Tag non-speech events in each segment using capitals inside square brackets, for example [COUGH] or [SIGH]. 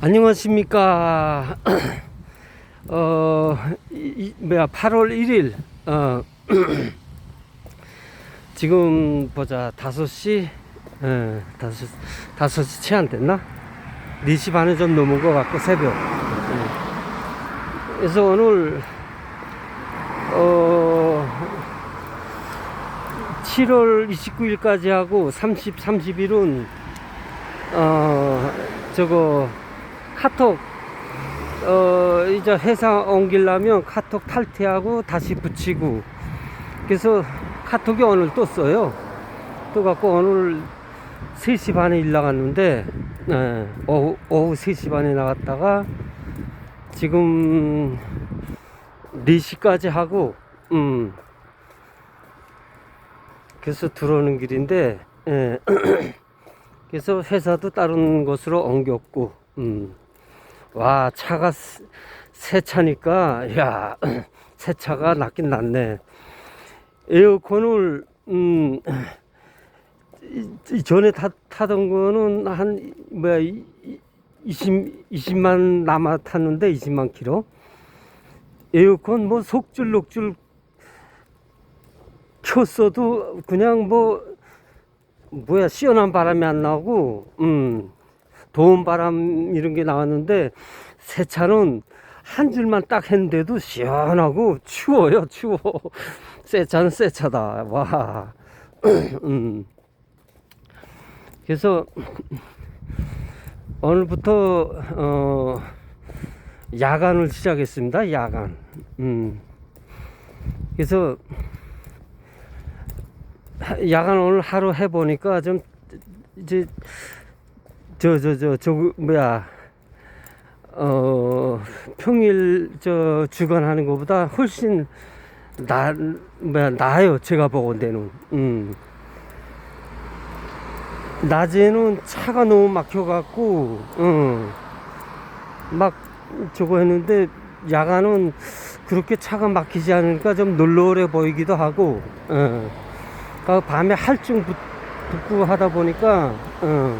안녕하십니까. [CLEARS THROAT] 어, 이, 이, 뭐야, 8월 1일, 어, [CLEARS THROAT] 지금 보자, 5시, 예, 5시, 5시 채 안 됐나? 4시 반에 좀 넘은 것 같고, 새벽. 예. 그래서 오늘, 어, 7월 29일까지 하고 30, 30일은, 어, 저거, 카톡 어 이제 회사 옮기려면 카톡 탈퇴하고 다시 붙이고 그래서 카톡이 오늘 또 써요 또 갖고 오늘 3시 반에 일 나갔는데 예, 오후, 오후 3시 반에 나갔다가 지금 4시까지 하고 음 그래서 들어오는 길인데 예. [CLEARS THROAT] 그래서 회사도 다른 곳으로 옮겼고 음. 와 차가 새- 새 차니까 야 [CLEARS THROAT] 새 차가 낫긴 낫네. 에어컨을 음 전에 타, 타던 거는 한 뭐야 이- 이- 20, 20만 남아 탔는데 20만 킬로? 에어컨 뭐 속줄 녹줄 켰어도 그냥 뭐 뭐야 시원한 바람이 안 나오고 음 더운 바람 이런 게 나왔는데 새 차는 한 줄만 딱 했는데도 시원하고 추워요 추워 [LAUGHS] 새 차는 새 차다 와 [CLEARS THROAT] 음. 그래서 [CLEARS THROAT] 오늘부터 어 야간을 시작했습니다 야간 음. 그래서 하- 야간 오늘 하루 해보니까 좀 이제 저 저 저 저 뭐야 어 평일 저 주간 하는 것보다 훨씬 나 뭐야 나아요 제가 보건대는 음 낮에는 차가 너무 막혀갖고 음 막 저거 했는데 야간은 그렇게 차가 막히지 않으니까 좀 널널해 보이기도 하고 어. 그 밤에 할증 붙- 붙고 하다 보니까 어.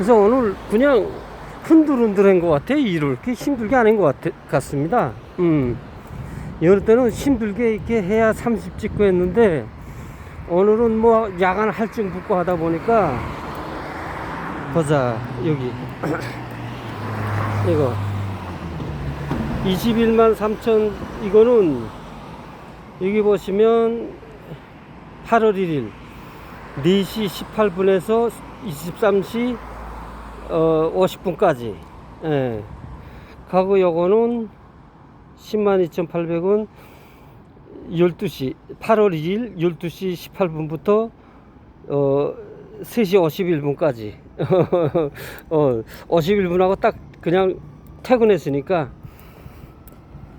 그래서 오늘 그냥 흔들흔들한 것 같아. 일을 이렇게 힘들게 안한것 같습니다. 음. 여느 때는 힘들게 이렇게 해야 30 찍고 했는데 오늘은 뭐 야간 할증 붙고 하다 보니까 보자 여기. [COUGHS] 이거. 21만 3천 이거는 여기 보시면 8월 1일 4시 18분에서 23시 어, 50분까지. 예. 가구 요거는 102,800원 12시 8월 2일 12시 18분부터 어, 3시 51분까지. [LAUGHS] 어, 51분하고 딱 그냥 퇴근했으니까.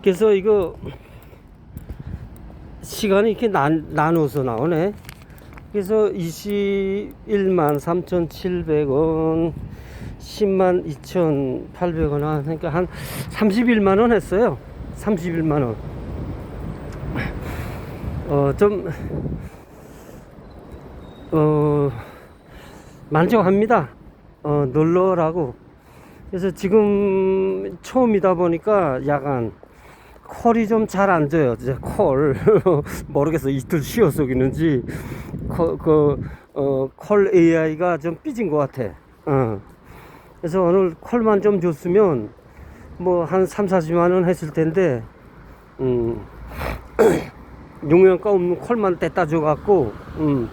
그래서 이거 시간이 이렇게 난, 나눠서 나오네. 그래서 21만 3,700원 10만 2,800원 하니까 한 31만 원 했어요 31만 원 어, 좀, 어, 만족합니다. 어, 널널하고. 그래서 지금 처음이다 보니까 약간 콜이 좀 잘안 져요. 이제 콜. [LAUGHS] 모르겠어. 이틀 쉬어서 그런지, 콜, 그, 어, 콜 AI가 좀 삐진 것 같아. 어. 그래서 오늘 콜만 좀 줬으면 뭐 한 3, 40만 원 했을 텐데, 음. [CLEARS THROAT] 용량가 없는 콜만 떼다 줘갖고 음,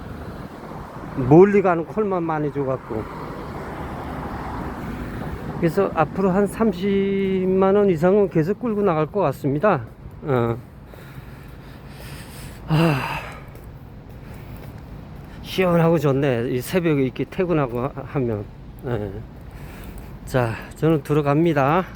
멀리 가는 콜만 많이 줘갖고 그래서 앞으로 한 30만 원 이상은 계속 끌고 나갈 것 같습니다 어. 아, 시원하고 좋네 이 새벽에 이렇게 퇴근하고 하- 하면 예. 자 저는 들어갑니다